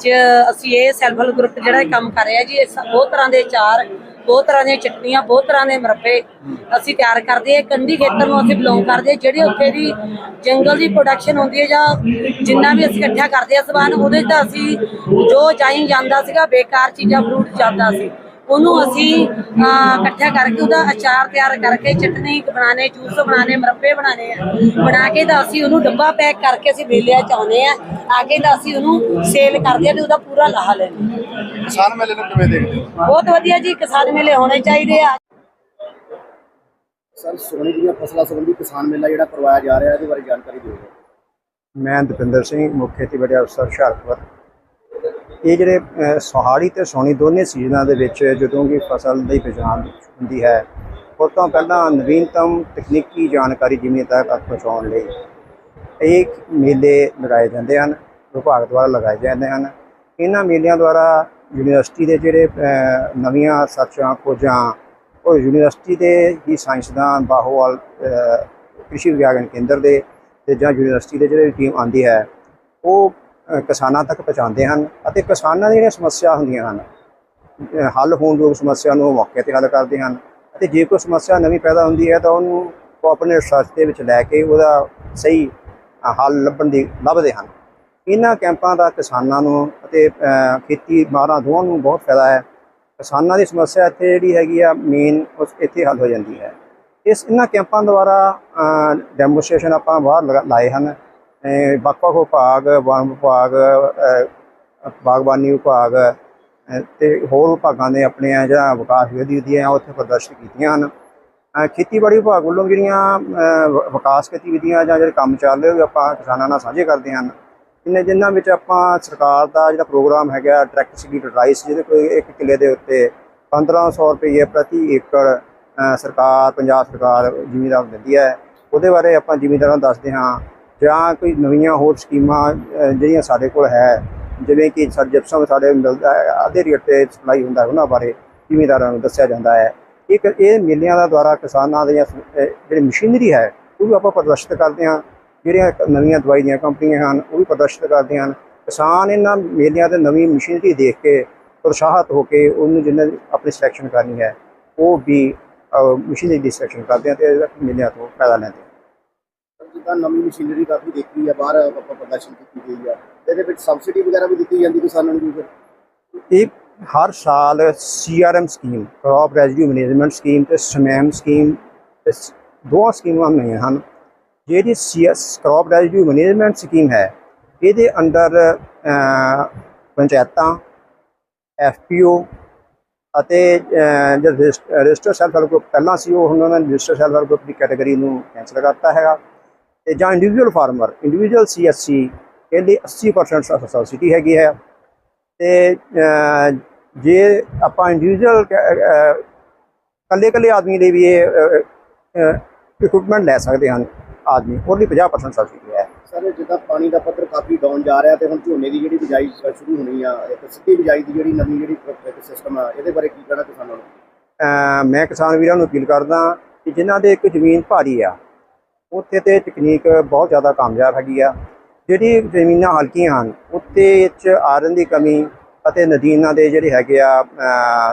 ਚ ਅਸੀਂ ਇਹ ਸੈਲਫ ਹੈਲਪ ਗਰੁੱਪ ਜਿਹੜਾ ਇਹ ਕੰਮ ਕਰ ਰਿਹਾ ਜੀ, ਇਹ ਸ- ਬਹੁਤ ਤਰ੍ਹਾਂ ਦੇ ਚਾਰ ਬਹੁਤ ਤਰ੍ਹਾਂ ਦੀਆਂ ਚਟਨੀਆਂ ਬਹੁਤ ਤਰ੍ਹਾਂ ਦੇ ਮਰੱਬੇ ਅਸੀਂ ਤਿਆਰ ਕਰਦੇ ਹਾਂ। ਕੰਢੀ ਖੇਤਰ ਨੂੰ ਅਸੀਂ ਬਿਲੋਂਗ ਕਰਦੇ ਹਾਂ। ਜਿਹੜੀ ਉੱਥੇ ਦੀ ਜੰਗਲ ਦੀ ਪ੍ਰੋਡਕਸ਼ਨ ਹੁੰਦੀ ਹੈ ਜਾਂ ਜਿੰਨਾ ਵੀ ਅਸੀਂ ਇਕੱਠਾ ਕਰਦੇ ਹਾਂ ਸਮਾਨ ਉਹਦੇ ਤਾਂ ਅਸੀਂ ਜੋ ਜਾਈ ਜਾਂਦਾ ਸੀਗਾ, ਬੇਕਾਰ ਚੀਜ਼ਾਂ ਫਰੂਟ ਜਾਂਦਾ ਸੀ। ਉਹਨੂੰ ਅਸੀਂ ਇਕੱਠਾ ਕਰਕੇ ਉਹਦਾ ਅਚਾਰ ਤਿਆਰ ਕਰਕੇ ਚਟਨੀ ਬਣਾਣੇ ਜੂਸ ਬਣਾਣੇ ਮਰੱਬੇ ਬਣਾਣੇ ਆ। ਬਣਾ ਕੇ ਤਾਂ ਅਸੀਂ ਉਹਨੂੰ ਡੱਬਾ ਪੈਕ ਕਰਕੇ ਅਸੀਂ ਮੇਲਿਆਂ ਚ ਆਉਂਦੇ ਆ। ਆ ਕੇ ਤਾਂ ਅਸੀਂ ਉਹਨੂੰ ਸੇਲ ਕਰਦੇ ਆ ਤੇ ਉਹਦਾ ਪੂਰਾ ਲਾਹਾ ਲੈਂਦੇ। ਕਿਸਾਨ ਮੇਲੇ ਨੂੰ ਕਿਵੇਂ ਦੇਖਦੇ ਹੋ? ਬਹੁਤ ਵਧੀਆ ਜੀ ਕਿਸਾਨ ਮੇਲੇ ਹੋਣੇ ਚਾਹੀਦੇ ਆ। ਸਰ ਸੋਨੇ ਦੀਆਂ ਫਸਲਾਂ ਸੰਬੰਧੀ ਕਿਸਾਨ ਮੇਲਾ ਜਿਹੜਾ ਕਰਵਾਇਆ ਜਾ ਰਿਹਾ ਇਹਦੇ ਬਾਰੇ ਜਾਣਕਾਰੀ ਦਿਓ। ਮੈਂ ਦਪਿੰਦਰ ਸਿੰਘ ਮੁੱਖ ਖੇਤੀਬਾੜੀ ਅਫਸਰ ਹੁਸ਼ਿਆਰਪੁਰ। ਇਹ ਜਿਹੜੇ ਸੁਹਾੜੀ ਤੇ ਸੋਣੀ ਦੋਨੇ ਸੀਜ਼ਨਾਂ ਦੇ ਵਿੱਚ ਜਦੋਂ ਕਿ ਫਸਲ ਦੀ ਪਛਾਣ ਹੁੰਦੀ ਹੈ, ਉਸ ਤੋਂ ਪਹਿਲਾਂ ਨਵੀਨਤਮ ਤਕਨੀਕੀ ਜਾਣਕਾਰੀ ਜਿਵੇਂ ਤੱਕ ਪਹੁੰਚਾਉਣ ਲਈ ਇਹ ਮੇਲੇ ਲਗਾਏ ਜਾਂਦੇ ਹਨ, ਵਿਭਾਗ ਦੁਆਰਾ ਲਗਾਏ ਜਾਂਦੇ ਹਨ। ਇਹਨਾਂ ਮੇਲਿਆਂ ਦੁਆਰਾ ਯੂਨੀਵਰਸਿਟੀ ਦੇ ਜਿਹੜੇ ਨਵੀਆਂ ਸਰਚਾਂ ਖੋਜਾਂ, ਉਹ ਯੂਨੀਵਰਸਿਟੀ ਦੇ ਹੀ ਸਾਇੰਸਦਾਨ ਬਾਹੋਵਾਲ ਕ੍ਰਿਸ਼ੀ ਵਿਗਿਆਨ ਕੇਂਦਰ ਦੇ ਤੇ ਜਾਂ ਯੂਨੀਵਰਸਿਟੀ ਦੇ ਜਿਹੜੇ ਟੀਮ ਆਂਦੀ ਹੈ, ਉਹ ਕਿਸਾਨਾਂ ਤੱਕ ਪਹੁੰਚਾਉਂਦੇ ਹਨ ਅਤੇ ਕਿਸਾਨਾਂ ਦੀਆਂ ਜਿਹੜੀਆਂ ਸਮੱਸਿਆ ਹੁੰਦੀਆਂ ਹਨ ਹੱਲ ਹੋਣ ਯੋਗ ਸਮੱਸਿਆ ਨੂੰ ਉਹ ਮੌਕੇ ਤੇ ਹੱਲ ਕਰਦੇ ਹਨ ਅਤੇ ਜੇ ਕੋਈ ਸਮੱਸਿਆ ਨਵੀਂ ਪੈਦਾ ਹੁੰਦੀ ਹੈ ਤਾਂ ਉਹਨੂੰ ਉਹ ਆਪਣੇ ਰਿਸਰਚ ਦੇ ਵਿੱਚ ਲੈ ਕੇ ਉਹਦਾ ਸਹੀ ਹੱਲ ਲੱਭਣ ਦੀ ਲੱਭਦੇ ਹਨ। ਇਹਨਾਂ ਕੈਂਪਾਂ ਦਾ ਕਿਸਾਨਾਂ ਨੂੰ ਅਤੇ ਅ, ਖੇਤੀ ਮਾਹਰਾਂ ਦੋਵਾਂ ਨੂੰ ਬਹੁਤ ਫਾਇਦਾ ਹੈ। ਕਿਸਾਨਾਂ ਦੀ ਸਮੱਸਿਆ ਇੱਥੇ ਜਿਹੜੀ ਹੈਗੀ ਆ ਮੇਨ ਉਸ ਇੱਥੇ ਹੱਲ ਹੋ ਜਾਂਦੀ ਹੈ। ਇਸ ਇਹਨਾਂ ਕੈਂਪਾਂ ਦੁਆਰਾ ਡੈਮੋਸਟ੍ਰੇਸ਼ਨ ਆਪਾਂ ਬਾਹਰ ਲਗਾ- ਲਾਏ ਹਨ। ਵੱਖ-ਵੱਖ ਵਿਭਾਗ, ਵਣ ਵਿਭਾਗ ਬਾਗਬਾਨੀ ਵਿਭਾਗ ਅਹ ਤੇ ਹੋਰ ਵਿਭਾਗਾਂ ਦੇ ਆਪਣੇ ਜਿਹੜਾ ਵਿਕਾਸ ਗਤੀਵਿਧੀਆਂ ਆ ਉੱਥੇ ਪ੍ਰਦਰਸ਼ਿਤ ਕੀਤੀਆਂ ਹਨ। ਖੇਤੀਬਾੜੀ ਵਿਭਾਗ ਵੱਲੋਂ ਜਿਹੜੀਆਂ ਵਿਕਾਸ ਗਤੀਵਿਧੀਆਂ ਜਾਂ ਜਿਹੜੇ ਕੰਮ ਚੱਲ ਰਹੇ ਉਹ ਆਪਾਂ ਕਿਸਾਨਾਂ ਨਾਲ ਸਾਂਝੇ ਕਰਦੇ ਹਨ। ਜਿਨ੍ਹਾਂ ਜਿਨ੍ਹਾਂ ਵਿੱਚ ਆਪਾਂ ਸਰਕਾਰ ਦਾ ਜਿਹੜਾ ਪ੍ਰੋਗਰਾਮ ਹੈਗਾ ਡਾਇਰੈਕਟ ਸੀਡ ਰਾਈਸ ਜਿਹਦੇ ਕੋਈ ਇੱਕ ਕਿੱਲੇ ਦੇ ਉੱਤੇ 1500 ਰੁਪਏ ਪ੍ਰਤੀ ਏਕੜ ਸਰਕਾਰ, ਪੰਜਾਬ ਸਰਕਾਰ ਜ਼ਿਮੀਂਦਾਰ ਦਿੰਦੀ ਹੈ। ਉਹਦੇ ਬਾਰੇ ਆਪਾਂ ਜ਼ਿਮੀਂਦਾਰਾਂ ਨੂੰ ਦੱਸਦੇ ਹਾਂ। ਜਾਂ ਕੋਈ ਨਵੀਆਂ ਹੋਰ ਸਕੀਮਾਂ ਜਿਹੜੀਆਂ ਸਾਡੇ ਕੋਲ ਹੈ ਜਿਵੇਂ ਕਿ ਸਾਡੇ ਜਿਪਸਮ ਸਾਡੇ ਮਿਲਦਾ ਹੈ, ਅੱਧੇ ਰੇਟ ਤੇ ਸਪਲਾਈ ਹੁੰਦਾ ਹੈ ਉਹਨਾਂ ਬਾਰੇ ਜ਼ਿਮੀਦਾਰਾਂ ਨੂੰ ਦੱਸਿਆ ਜਾਂਦਾ ਹੈ। ਇੱਕ ਇਹ ਮੇਲਿਆਂ ਦਾ ਦੁਆਰਾ ਕਿਸਾਨਾਂ ਦੀਆਂ ਜਿਹੜੀ ਮਸ਼ੀਨਰੀ ਹੈ ਉਹ ਵੀ ਆਪਾਂ ਪ੍ਰਦਰਸ਼ਿਤ ਕਰਦੇ ਹਾਂ। ਜਿਹੜੀਆਂ ਨਵੀਆਂ ਦਵਾਈ ਦੀਆਂ ਕੰਪਨੀਆਂ ਹਨ ਉਹ ਵੀ ਪ੍ਰਦਰਸ਼ਿਤ ਕਰਦੇ ਹਨ। ਕਿਸਾਨ ਇਹਨਾਂ ਮੇਲਿਆਂ ਤੇ ਨਵੀਂ ਮਸ਼ੀਨਰੀ ਦੇਖ ਕੇ ਉਤਸ਼ਾਹਿਤ ਹੋ ਕੇ ਉਹਨੂੰ ਜਿਹਨਾਂ ਆਪਣੀ ਸਿਲੈਕਸ਼ਨ ਕਰਨੀ ਹੈ ਉਹ ਵੀ ਮਸ਼ੀਨਰੀ ਦੀ ਸਿਲੈਕਸ਼ਨ ਕਰਦੇ ਹਨ ਤੇ ਮੇਲਿਆਂ ਤੋਂ ਫਾਇਦਾ ਲੈਂਦੇ ਜਿੱਦਾਂ ਨਵੀਂ ਮਸ਼ੀਨਰੀ ਕਾਫੀ ਦੇਖੀ ਆ ਬਾਹਰ ਆਪਾਂ ਪ੍ਰਦਰਸ਼ਨ ਕੀਤੀ ਗਈ ਆ। ਇਹਦੇ ਵਿੱਚ ਸਬਸਿਡੀ ਵਗੈਰਾ ਵੀ ਦਿੱਤੀ ਜਾਂਦੀ ਕਿਸਾਨਾਂ ਨੂੰ ਜੀ ਇਹ ਹਰ ਸਾਲ CRM scheme crop residue management scheme ਤੇ ਸਮੈਮ ਸਕੀਮ ਤੇ ਸ- ਸਕੀਮਾਂ ਬਣੀਆਂ ਹਨ। ਜਿਹੜੀ CS crop residue management scheme ਹੈ ਇਹਦੇ ਅੰਡਰ ਪੰਚਾਇਤਾਂ ਐਫਪੀਓ ਅਤੇ ਅਹ, ਜੋ ਰਜਿਸਟਰ ਸੈਲਫ ਹੈਲਪ ਗਰੁੱਪ ਪਹਿਲਾਂ ਸੀ ਉਹ ਹੁਣ ਉਹਨਾਂ ਨੇ ਰਜਿਸਟਰ ਸੈਲਫ ਹੈਲਪ ਗਰੁੱਪ ਦੀ ਕੈਟਾਗਰੀ ਨੂੰ ਕੈਂਸਲ ਕਰਤਾ ਹੈਗਾ। ਤੇ ਜਾਂ ਇੰਡੀਵਿਜੂਅਲ ਫਾਰਮਰ ਇੰਡੀਵਿਜੂਅਲ ਸੀਐਸਸੀ ਇਹਦੀ 80% ਸਬਸਿਡੀ ਹੈਗੀ ਹੈ। ਤੇ ਜੇ ਆਪਾਂ ਇੰਡੀਵਿਜੂਅਲ ਕੱਲੇ ਕੱਲੇ ਆਦਮੀ ਲਈ ਵੀ ਇਹ ਇਕਵਿਪਮੈਂਟ ਲੈ ਸਕਦੇ ਹਨ ਆਦਮੀ ਉਹਦੀ 50% ਸਬਸਿਡੀ ਹੈ। ਸਰ ਜਿੱਦਾਂ ਪਾਣੀ ਦਾ ਪੱਧਰ ਕਾਫੀ ਡਾਊਨ ਜਾ ਰਿਹਾ ਤੇ ਹੁਣ ਝੋਨੇ ਦੀ ਜਿਹੜੀ ਬਿਜਾਈ ਸ਼ੁਰੂ ਹੋਣੀ ਆ ਇੱਕ ਸਿੱਧੀ ਬਿਜਾਈ ਦੀ ਜਿਹੜੀ ਨਵੀਂ ਜਿਹੜੀ ਸਿਸਟਮ ਆ ਇਹਦੇ ਬਾਰੇ ਕੀ ਕਹਿਣਾ ਕਿਸਾਨਾਂ ਨੂੰ? ਮੈਂ ਕਿਸਾਨ ਵੀਰਾਂ ਨੂੰ ਅਪੀਲ ਕਰਦਾ ਕਿ ਜਿਨ੍ਹਾਂ ਦੇ ਇੱਕ ਜ਼ਮੀਨ ਭਾਰੀ ਆ ਉੱਥੇ ਤੇ ਤਕਨੀਕ ਬਹੁਤ ਜ਼ਿਆਦਾ ਕਾਮਯਾਬ ਹੈਗੀ ਆ। ਜਿਹੜੀ ਜ਼ਮੀਨਾਂ ਹਲਕੀਆਂ ਹਨ ਉੱਤੇ ਚ ਆਇਰਨ ਦੀ ਕਮੀ ਅਤੇ ਨਦੀਨਾਂ ਦੇ ਜਿਹੜੇ ਹੈਗੇ ਆ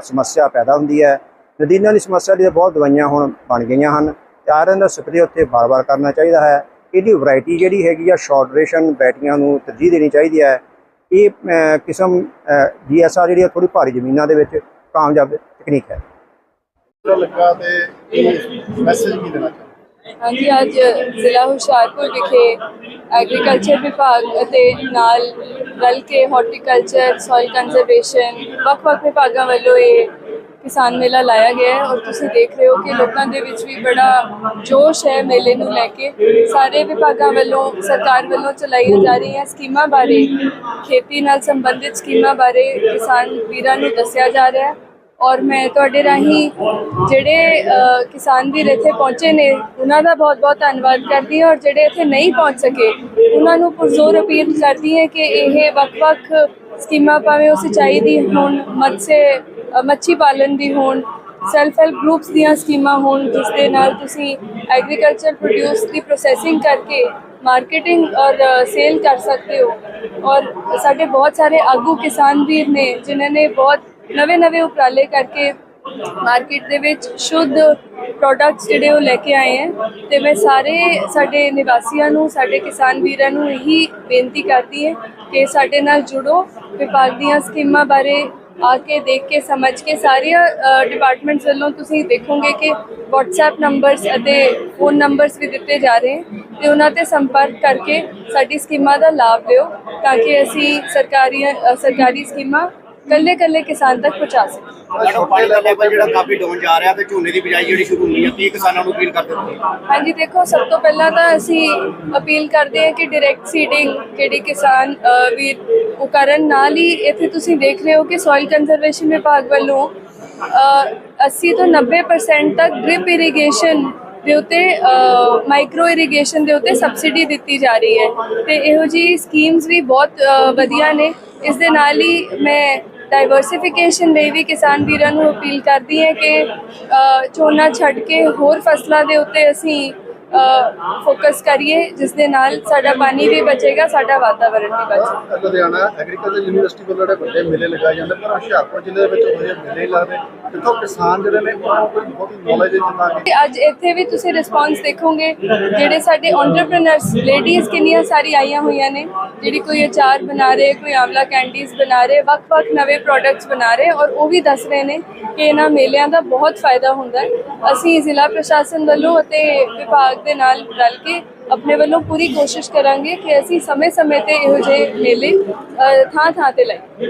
ਸਮੱਸਿਆ ਪੈਦਾ ਹੁੰਦੀ ਹੈ। ਨਦੀਨਾਂ ਦੀ ਸਮੱਸਿਆ ਲਈ ਬਹੁਤ ਦਵਾਈਆਂ ਹੁਣ ਬਣ ਗਈਆਂ ਹਨ। ਤੇ ਆਇਰਨ ਦਾ ਸਪਰੇਅ ਉੱਥੇ ਬਾਰ-ਬਾਰ ਕਰਨਾ ਚਾਹੀਦਾ ਹੈ। ਇਹਦੀ ਵੈਰਾਈਟੀ ਜਿਹੜੀ ਹੈਗੀ ਆ, ਸ਼ਾਰਟ ਡਿਊਰੇਸ਼ਨ ਬੈਟਰੀਆਂ ਨੂੰ ਤਰਜੀਹ ਦੇਣੀ ਚਾਹੀਦੀ ਹੈ। ਇਹ, ਅਹ, ਕਿਸਮ ਡੀਐਸਆਰ ਜਿਹੜੀ ਥੋੜੀ ਭਾਰੀ ਜ਼ਮੀਨਾਂ ਦੇ ਵਿੱਚ ਕਾਮਯਾਬ ਤਕਨੀਕ ਹੈ। ਲੱਗਾ ਤੇ ਮੈਸੇਜ ਕੀ ਦੇਣਾ ਹਾਂਜੀ, ਅੱਜ ਜ਼ਿਲ੍ਹਾ ਹੁਸ਼ਿਆਰਪੁਰ ਵਿਖੇ ਐਗਰੀਕਲਚਰ ਵਿਭਾਗ ਅਤੇ ਨਾਲ ਰਲ ਕੇ ਹਾਰਟੀਕਲਚਰ ਸੋਇਲ ਕੰਜ਼ਰਵੇਸ਼ਨ ਵੱਖ-ਵੱਖ ਵਿਭਾਗਾਂ ਵੱਲੋਂ ਇਹ ਕਿਸਾਨ ਮੇਲਾ ਲਾਇਆ ਗਿਆ ਹੈ ਔਰ ਤੁਸੀਂ ਦੇਖ ਰਹੇ ਹੋ ਕਿ ਲੋਕਾਂ ਦੇ ਵਿੱਚ ਵੀ ਬੜਾ ਜੋਸ਼ ਹੈ ਮੇਲੇ ਨੂੰ ਲੈ ਕੇ। ਸਾਰੇ ਵਿਭਾਗਾਂ ਵੱਲੋਂ, ਸਰਕਾਰ ਵੱਲੋਂ ਚਲਾਈਆਂ ਜਾ ਰਹੀਆਂ ਸਕੀਮਾਂ ਬਾਰੇ ਖੇਤੀ ਨਾਲ ਸੰਬੰਧਿਤ ਸਕੀਮਾਂ ਬਾਰੇ ਕਿਸਾਨ ਵੀਰਾਂ ਨੂੰ ਦੱਸਿਆ ਜਾ ਰਿਹਾ ਹੈ। ਔਰ ਮੈਂ ਤੁਹਾਡੇ ਰਾਹੀਂ ਜਿਹੜੇ ਕਿਸਾਨ ਵੀਰ ਇੱਥੇ ਪਹੁੰਚੇ ਨੇ, ਉਹਨਾਂ ਦਾ ਬਹੁਤ-ਬਹੁਤ ਧੰਨਵਾਦ ਕਰਦੀ ਹਾਂ ਔਰ ਜਿਹੜੇ ਇੱਥੇ ਨਹੀਂ ਪਹੁੰਚ ਸਕੇ, ਉਹਨਾਂ ਨੂੰ ਪੁਰਜ਼ੋਰ ਅਪੀਲ ਕਰਦੀ ਹਾਂ ਕਿ ਇਹ ਵੱਖ-ਵੱਖ ਸਕੀਮਾਂ ਭਾਵੇਂ ਉਹ ਸਿੰਚਾਈ ਦੀ ਹੋਣ ਮੱਛੇ ਮੱਛੀ ਪਾਲਣ ਦੀ ਹੋਣ ਸੈਲਫ ਹੈਲਪ ਗਰੁੱਪਸ ਦੀਆਂ ਸਕੀਮਾਂ ਹੋਣ, ਜਿਸ ਦੇ ਨਾਲ ਤੁਸੀਂ ਐਗਰੀਕਲਚਰ ਪ੍ਰੋਡਿਊਸ ਦੀ ਪ੍ਰੋਸੈਸਿੰਗ ਕਰਕੇ ਮਾਰਕੀਟਿੰਗ ਔਰ ਸੇਲ ਕਰ ਸਕਦੇ ਹੋ। ਔਰ ਸਾਡੇ ਬਹੁਤ ਸਾਰੇ ਆਗੂ ਕਿਸਾਨ ਵੀਰ ਨੇ, ਜਿਨ੍ਹਾਂ ਨੇ ਬਹੁਤ ਨਵੇਂ-ਨਵੇਂ ਉਪਰਾਲੇ ਕਰਕੇ ਮਾਰਕੀਟ ਦੇ ਵਿੱਚ ਸ਼ੁੱਧ ਪ੍ਰੋਡਕਟਸ ਜਿਹੜੇ ਉਹ ਲੈ ਕੇ ਆਏ ਹੈ ਤੇ ਮੈਂ ਸਾਰੇ ਸਾਡੇ ਨਿਵਾਸੀਆਂ ਨੂੰ, ਸਾਡੇ ਕਿਸਾਨ ਵੀਰਾਂ ਨੂੰ ਇਹੀ ਬੇਨਤੀ ਕਰਦੀ ਹਾਂ ਕਿ ਸਾਡੇ ਨਾਲ ਜੁੜੋ, ਵਿਭਾਗ ਦੀਆਂ ਸਕੀਮਾਂ ਬਾਰੇ ਆ ਕੇ ਦੇਖ ਕੇ, ਸਮਝ ਕੇ ਸਾਰੀਆਂ ਡਿਪਾਰਟਮੈਂਟਸ ਵੱਲੋਂ ਤੁਸੀਂ ਦੇਖੋਗੇ ਕਿ WhatsApp ਨੰਬਰਸ ਅਤੇ ਫੋਨ ਨੰਬਰਸ ਵੀ ਦਿੱਤੇ ਜਾ ਰਹੇ ਹਨ ਤੇ ਉਹਨਾਂ ਤੇ ਸੰਪਰਕ ਕਰਕੇ ਸਾਡੀ ਸਕੀਮਾਂ ਦਾ ਲਾਭ ਲਿਓ ਤਾਂ ਕਿ ਅਸੀਂ ਸਰਕਾਰੀ ਸਰਕਾਰੀ ਸਕੀਮਾਂ ਕੱਲੇ ਕੱਲੇ ਕਿਸਾਨ ਤੱਕ ਪਹੁੰਚਾ ਸਕੀਏ ਮੈਡਮ ਪਾਣੀ ਦਾ ਲੈਵਲ ਜਿਹੜਾ ਕਾਫੀ ਡਾਊਨ ਜਾ ਰਿਹਾ ਤੇ ਝੋਨੇ ਦੀ ਬਿਜਾਈ ਜਿਹੜੀ ਸ਼ੁਰੂ ਹੋਣੀ ਹੈ ਕੀ ਕਿਸਾਨਾਂ ਨੂੰ ਅਪੀਲ ਕਰਦੇ ਹੋ ਹਾਂਜੀ ਦੇਖੋ ਸਭ ਤੋਂ ਪਹਿਲਾਂ ਤਾਂ ਅਸੀਂ ਅਪੀਲ ਕਰਦੇ ਹਾਂ ਕਿ ਡਾਇਰੈਕਟ ਸੀਡਿੰਗ ਜਿਹੜੀ ਕਿਸਾਨ ਅ, ਵੀਰ ਉਹ ਕਰਨ। ਨਾਲ ਹੀ ਇੱਥੇ ਤੁਸੀਂ ਦੇਖ ਰਹੇ ਹੋ ਕਿ ਸੋਇਲ ਕੰਜ਼ਰਵੇਸ਼ਨ ਵਿਭਾਗ ਵੱਲੋਂ ਅ, 80 ਤੋਂ 90% ਤੱਕ ਡ੍ਰਿਪ ਇਰੀਗੇਸ਼ਨ ਦੇ ਉੱਤੇ ਮਾਈਕਰੋ ਇਰੀਗੇਸ਼ਨ ਦੇ ਉੱਤੇ ਸਬਸਿਡੀ ਦਿੱਤੀ ਜਾ ਰਹੀ ਹੈ। ਤੇ ਇਹੋ ਜੀ ਸਕੀਮਸ ਵੀ ਬਹੁਤ ਅ, ਵਧੀਆ ਨੇ। ਇਸ ਦੇ ਨਾਲ ਹੀ ਮੈਂ ਡਾਈਵਰਸਿਫਿਕੇਸ਼ਨ ਲਈ ਵੀ ਕਿਸਾਨ ਵੀਰਾਂ ਨੂੰ ਅਪੀਲ ਕਰਦੀ ਹੈ ਕਿ ਝੋਨਾ ਛੱਡ ਕੇ ਹੋਰ ਫਸਲਾਂ ਦੇ ਉੱਤੇ ਅਸੀਂ ਫੋਕਸ ਕਰੀਏ ਜਿਸ ਦੇ ਨਾਲ ਸਾਡਾ ਪਾਣੀ ਵੀ ਬਚੇਗਾ ਸਾਡਾ ਵਾਤਾਵਰਣ ਵੀ ਬਚੇਗਾ। ਲੁਧਿਆਣਾ ਐਗਰੀਕਲਚਰ ਯੂਨੀਵਰਸਿਟੀ ਵੱਲੋਂ ਜਿਹੜੇ ਵੱਡੇ ਮੇਲੇ ਲਗਾਏ ਜਾਂਦੇ ਪਰ ਹੁਸ਼ਿਆਰਪੁਰ ਜ਼ਿਲ੍ਹੇ ਦੇ ਵਿੱਚ ਉਹ ਜਿਹੇ ਮੇਲੇ ਲੱਗਦੇ ਜਿੱਥੋਂ ਕਿਸਾਨ ਜਿਹੜੇ ਨੇ ਉਹਨਾਂ ਨੂੰ ਬਹੁਤ ਹੀ ਨੌਲੇਜ ਹੈ ਕਿ ਤੇ ਅੱਜ ਇੱਥੇ ਵੀ ਤੁਸੀਂ ਰਿਸਪੌਂਸ ਦੇਖੋਗੇ ਜਿਹੜੇ ਸਾਡੇ ਐਂਟਰਪ੍ਰੀਨਰਸ ਲੇਡੀਜ਼ ਕਿੰਨੀਆਂ ਸਾਰੀ ਆਈਆਂ ਹੋਈਆਂ ਨੇ ਜਿਹੜੀ ਕੋਈ ਅਚਾਰ ਬਣਾ ਰਹੇ ਕੋਈ ਆਮਲਾ ਕੈਂਡੀਜ਼ ਬਣਾ ਰਹੇ ਵੱਖ-ਵੱਖ ਨਵੇਂ ਪ੍ਰੋਡਕਟਸ ਬਣਾ ਰਹੇ ਔਰ ਉਹ ਵੀ ਦੱਸ ਰਹੇ ਨੇ ਕਿ ਇਹਨਾਂ ਮੇਲਿਆਂ ਦਾ ਬਹੁਤ ਫਾਇਦਾ ਹੁੰਦਾ ਹੈ। ਅਸੀਂ ਜ਼ਿਲ੍ਹਾ ਪ੍ਰਸ਼ਾਸਨ ਵੱਲੋਂ ਅਤੇ ਵਿਭਾਗ ਦੇ ਨਾਲ ਰਲ ਕੇ ਆਪਣੇ ਵੱਲੋਂ ਪੂਰੀ ਕੋਸ਼ਿਸ਼ ਕਰਾਂਗੇ ਕਿ ਅਸੀਂ ਸਮੇਂ-ਸਮੇਂ ਤੇ ਇਹੋ ਜਿਹੇ ਮੇਲੇ ਥਾਂ-ਥਾਂ ਤੇ ਲਾਈਏ।